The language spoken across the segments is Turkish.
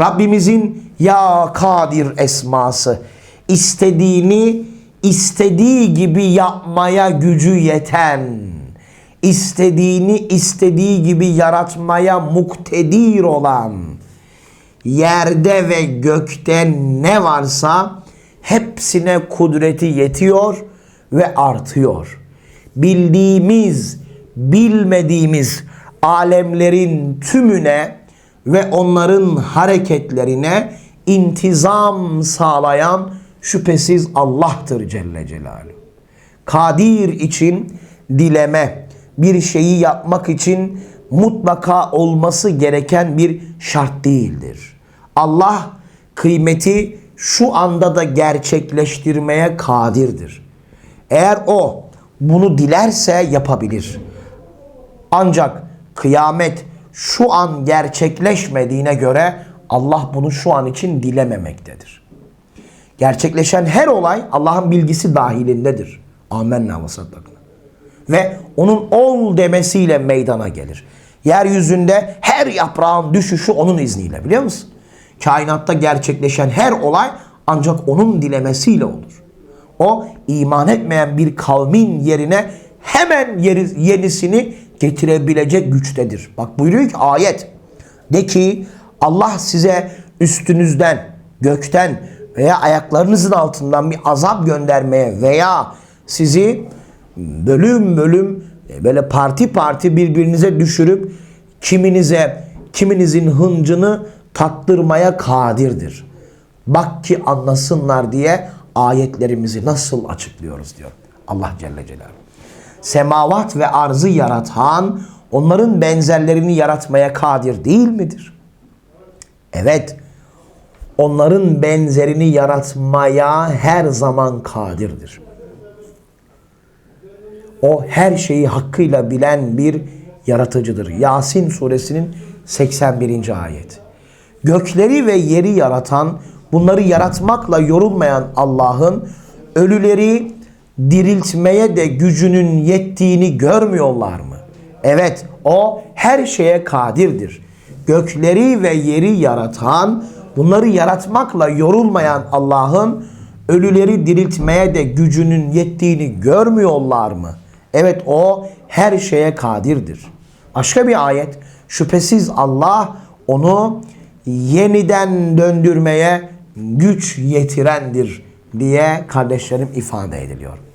Rabbimizin ya kadir esması istediğini istediği gibi yapmaya gücü yeten istediğini istediği gibi yaratmaya muktedir olan yerde ve gökte ne varsa hepsine kudreti yetiyor ve artıyor. Bildiğimiz, bilmediğimiz alemlerin tümüne ve onların hareketlerine intizam sağlayan şüphesiz Allah'tır Celle Celaluhu. Kadir için dileme, bir şeyi yapmak için mutlaka olması gereken bir şart değildir. Allah kıymeti şu anda da gerçekleştirmeye kadirdir. Eğer o bunu dilerse yapabilir. Ancak kıyamet şu an gerçekleşmediğine göre Allah bunu şu an için dilememektedir. Gerçekleşen her olay Allah'ın bilgisi dahilindedir. Amenna ve saddakna. Ve onun ol demesiyle meydana gelir. Yeryüzünde her yaprağın düşüşü onun izniyle biliyor musun? Kainatta gerçekleşen her olay ancak onun dilemesiyle olur. O iman etmeyen bir kavmin yerine hemen yeri, yenisini getirebilecek güçtedir. Bak buyuruyor ki ayet. De ki Allah size üstünüzden, gökten veya ayaklarınızın altından bir azap göndermeye veya sizi bölüm bölüm e, böyle parti parti birbirinize düşürüp kiminize kiminizin hıncını tattırmaya kadirdir. Bak ki anlasınlar diye ayetlerimizi nasıl açıklıyoruz diyor Allah Celle Celaluhu. Semavat ve arzı yaratan onların benzerlerini yaratmaya kadir değil midir? Evet. Onların benzerini yaratmaya her zaman kadirdir. O her şeyi hakkıyla bilen bir yaratıcıdır. Yasin suresinin 81. ayet. Gökleri ve yeri yaratan, bunları yaratmakla yorulmayan Allah'ın ölüleri diriltmeye de gücünün yettiğini görmüyorlar mı? Evet, o her şeye kadirdir. Gökleri ve yeri yaratan, bunları yaratmakla yorulmayan Allah'ın ölüleri diriltmeye de gücünün yettiğini görmüyorlar mı? Evet o her şeye kadirdir. Başka bir ayet. Şüphesiz Allah onu yeniden döndürmeye güç yetirendir diye kardeşlerim ifade ediliyor.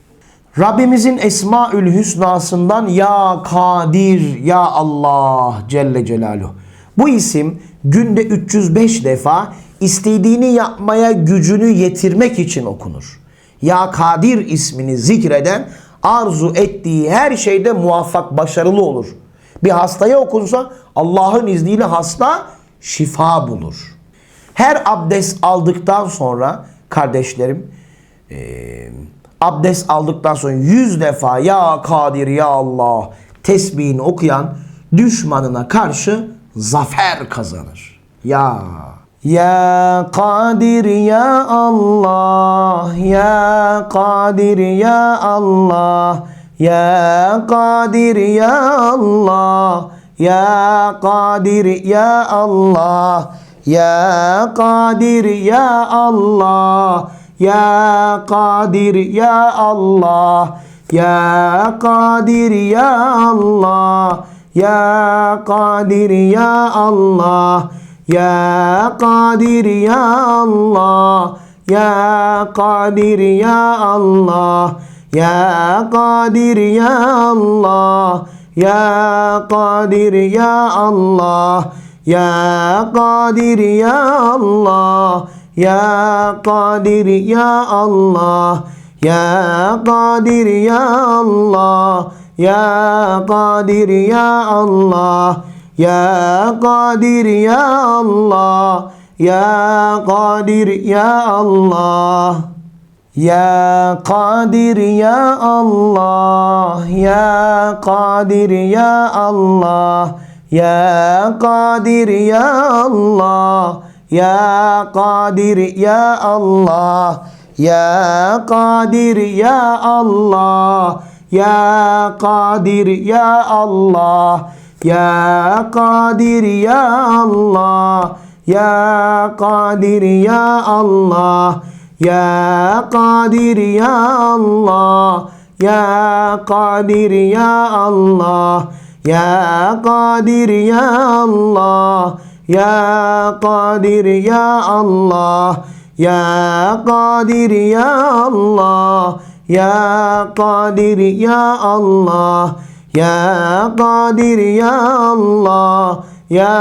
Rabbimizin Esmaül Hüsna'sından Ya Kadir, Ya Allah Celle Celaluhu. Bu isim günde 305 defa istediğini yapmaya gücünü yetirmek için okunur. Ya Kadir ismini zikreden arzu ettiği her şeyde muvaffak, başarılı olur. Bir hastaya okunsa Allah'ın izniyle hasta şifa bulur. Her abdest aldıktan sonra kardeşlerim e, abdest aldıktan sonra yüz defa ya Kadir ya Allah tesbihini okuyan düşmanına karşı zafer kazanır. Ya ya Kadir ya Allah ya Kadir ya Allah ya Kadir ya Allah ya Kadir ya Allah ya Kadir ya Allah ya Kadir ya Allah. Ya Kadir ya Allah. Ya Kadir ya Allah. Ya Kadir ya Allah. Ya Kadir ya Allah. Ya Kadir ya Allah. Ya Kadir ya Allah. Ya Kadir ya Allah ya Kadir ya Allah. Ya Kadir ya Allah. Ya Kadir ya Allah. Ya Kadir ya Allah. Ya Kadir ya Allah. Ya Kadir ya Allah. Ya Kadir ya Allah. Ya Kadir ya Allah Ya Kadir ya Allah. Ya Kadir ya Allah. Ya Kadir ya Allah. Ya Kadir ya Allah. Ya Kadir Ya Allah. Ya Kadir Ya Allah. Ya Kadir Ya Allah. Ya Kadir Ya Allah Ya Kadir Ya Allah. Ya Kadir Ya Allah. Ya Kadir Ya Allah. Ya Kadir Ya Allah. Ya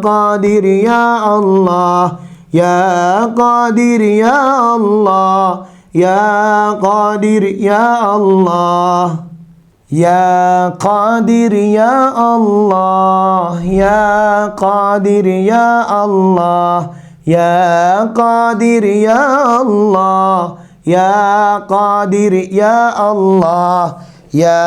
Kadir Ya Allah. Ya Kadir Ya Allah. Ya Kadir Ya Allah Ya Kadir Ya Allah. Ya Kadir Ya Allah. Ya Kadir Ya Allah. Ya Kadir Ya Allah. Ya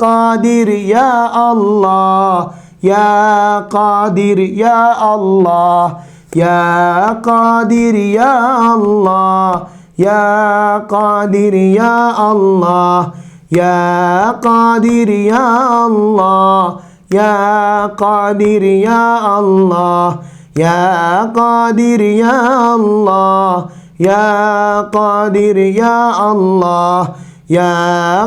Kadir Ya Allah. Ya Kadir Ya Allah. Ya Kadir Ya Allah. Ya Kadir Ya Allah Ya Kadir Ya Allah. Ya Kadir Ya Allah. Ya Kadir Ya Allah. Ya Kadir Ya Allah. Ya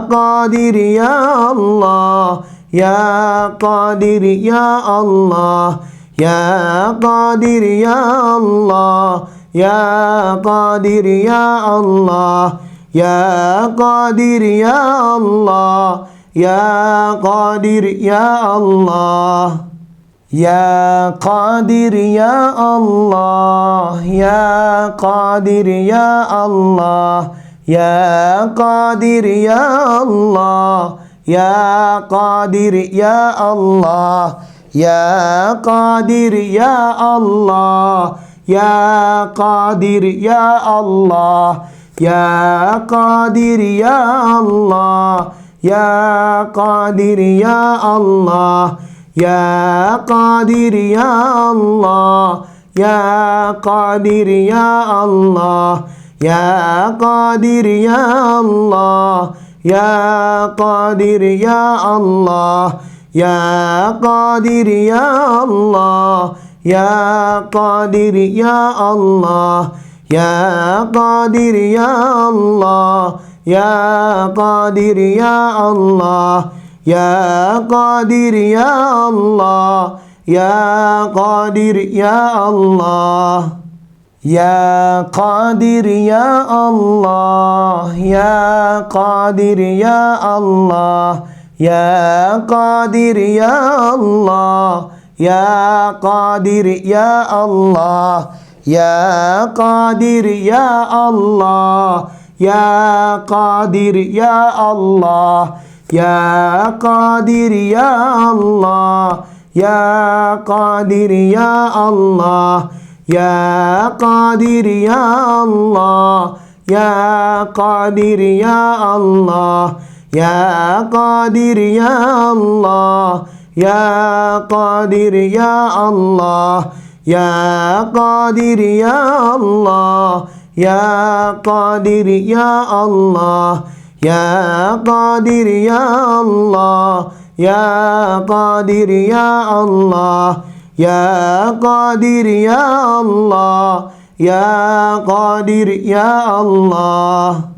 Kadir Ya Allah. Ya Kadir Ya Allah. Ya Kadir Ya Allah. Ya Kadir Ya Allah Ya Kadir Ya Allah. Ya Kadir Ya Allah. Ya Kadir Ya Allah. Ya Kadir Ya Allah. Ya Kadir Ya Allah. Ya Kadir Ya Allah. Ya Kadir Ya Allah. Ya Kadir Ya Allah. Ya Kadir Ya Allah Ya Kadir Ya Allah Ya Kadir Ya Allah Ya Kadir Ya Allah Ya Kadir Ya Allah Ya Kadir Ya Allah Ya Kadir Ya Allah Ya Kadir Ya Allah Ya Kadir Ya Allah. Ya Kadir Ya Allah. Ya Kadir Ya Allah. Ya Kadir Ya Allah. Ya Kadir Ya Allah. Ya Kadir Ya Allah. Ya Kadir Ya Allah. Ya Kadir Ya Allah Ya Kadir Ya Allah. Ya Kadir Ya Allah. Ya Kadir Ya Allah. Ya Kadir Ya Allah. Ya Kadir Ya Allah. Ya Kadir Ya Allah. Ya Kadir Ya Allah. Ya Kadir Ya Allah يا قادر يا الله يا قادر يا الله يا قادر يا الله يا قادر يا الله يا قادر يا الله يا قادر يا الله.